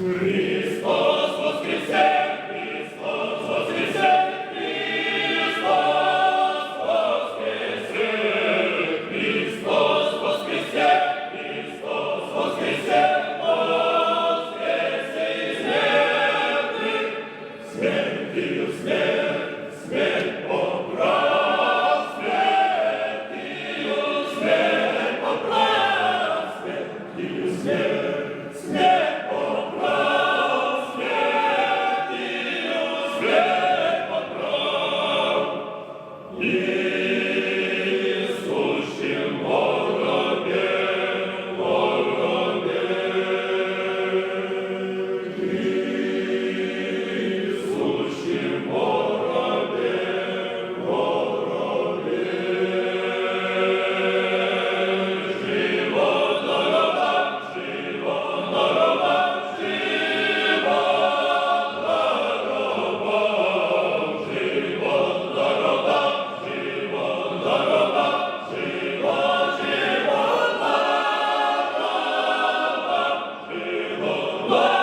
Христос воскресе! Христос воскресе! Христос воскресе! Христос воскресе! Христос воскресе! Воскресе із мертвих! Смертію смерть, смерть поправ, смертію смерть, смертію живо